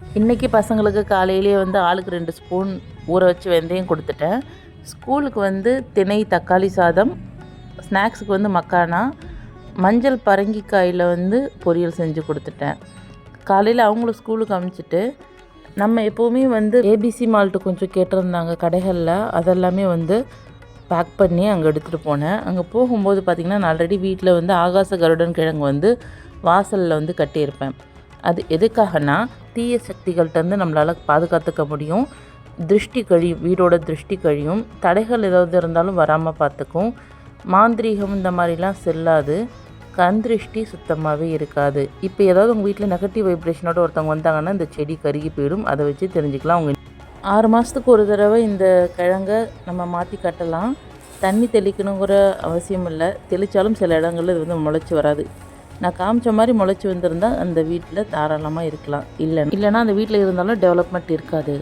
இன்றைக்கி பசங்களுக்கு காலையிலேயே வந்து ஆளுக்கு ரெண்டு ஸ்பூன் ஊற வச்சு வெந்தயம் கொடுத்துட்டேன். ஸ்கூலுக்கு வந்து திணை தக்காளி சாதம் ஸ்நாக்ஸுக்கு வந்து மக்கானா மஞ்சள் பரங்கிக்காயில் வந்து பொரியல் செஞ்சு கொடுத்துட்டேன். காலையில் அவங்களும் ஸ்கூலுக்கு அமுச்சிட்டு நம்ம எப்போவுமே வந்து ஏபிசி மால்ட்டு கொஞ்சம் கேட்டிருந்தாங்க கடைகளில் அதெல்லாமே வந்து பேக் பண்ணி அங்கே எடுத்துகிட்டு போனேன். அங்கே போகும்போது பார்த்திங்கன்னா நான் ஆல்ரெடி வீட்டில் வந்து ஆகாச கருடன் கிழங்கு வந்து வாசலில் வந்து கட்டியிருப்பேன். அது எதுக்காகனா தீய சக்திகள்கிட்டருந்து நம்மளால் பாதுகாத்துக்க முடியும். திருஷ்டி கழியும் வீடோட திருஷ்டி கழியும். தடைகள் ஏதாவது இருந்தாலும் வராமல் பார்த்துக்கும் மாந்திரீகம் இந்த மாதிரிலாம் செல்லாது. கண் திருஷ்டி சுத்தமாகவே இருக்காது. இப்போ ஏதாவது உங்கள் வீட்டில் நெகட்டிவ் வைப்ரேஷனோட ஒருத்தவங்க வந்தாங்கன்னா இந்த செடி கருகி போயிடும். அதை வச்சு தெரிஞ்சுக்கலாம் அவங்க ஆறு மாதத்துக்கு ஒரு தடவை இந்த கிழங்கை நம்ம மாற்றி கட்டலாம். தண்ணி தெளிக்கணுங்கிற அவசியம் இல்லை. தெளித்தாலும் சில இடங்களில் இது வந்து முளைச்சி வராது. நான் காமிச்ச மாதிரி முளைச்சி வந்திருந்தா அந்த வீட்டில் தாராளமாக இருக்கலாம். இல்லை இல்லைன்னா அந்த வீட்டில் இருந்தாலும் டெவலப்மெண்ட் இருக்காது.